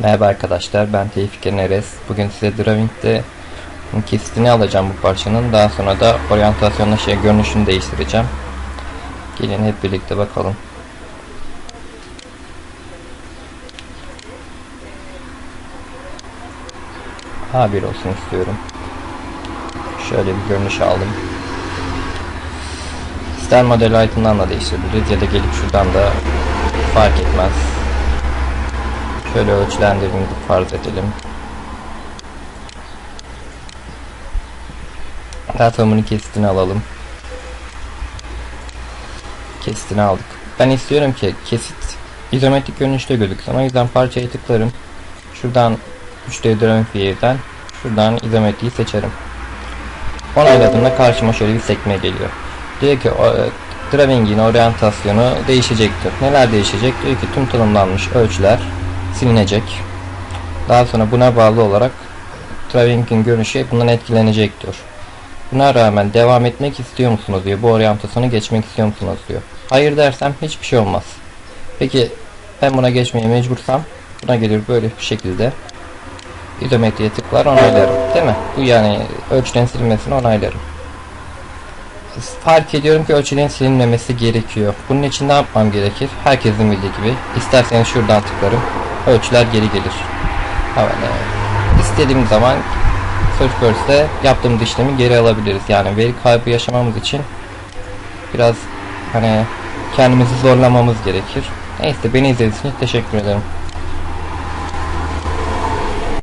Merhaba arkadaşlar ben Tevfik Enes. Bugün size Drawing'de kesitini alacağım bu parçanın. Daha sonra da oryantasyonla şey görünüşünü değiştireceğim. Gelin hep birlikte bakalım. A1 olsun istiyorum. Şöyle bir görünüş aldım. İster model da değiştirebiliriz ya da gelip şuradan da fark etmez. Şöyle ölçülendirdiğimizi farz edelim. Platformun kesitini alalım. Kesitini aldık. Ben istiyorum ki kesit izometrik görünüşte gözüksün. O yüzden parçaya tıklarım. Şuradan 3D Drawing Viewer'den şuradan izometriyi seçerim. Onayladığımda karşıma şöyle bir sekme geliyor. Diyor ki e, Drawing'in oryantasyonu değişecektir. Neler değişecek? Diyor ki tüm tanımlanmış ölçüler silinecek. Daha sonra buna bağlı olarak Drawing'in görünüşü bundan etkilenecek diyor. Buna rağmen devam etmek istiyor musunuz diyor. Bu oryantasyonu geçmek istiyor musunuz diyor. Hayır dersem hiçbir şey olmaz. Peki ben buna geçmeye mecbursam buna gelir böyle bir şekilde izometriye tıklar onaylarım. Değil mi? Bu yani ölçülerin silinmesini onaylarım. Fark ediyorum ki ölçülerin silinmemesi gerekiyor. Bunun için ne yapmam gerekir? Herkesin bildiği gibi. İsterseniz şuradan tıklarım. Ölçüler geri gelir. Evet, istediğim zaman Searchburst'te yaptığımız işlemi geri alabiliriz. Yani veri kaybı yaşamamız için biraz hani kendimizi zorlamamız gerekir. Neyse beni izlediğiniz için teşekkür ederim.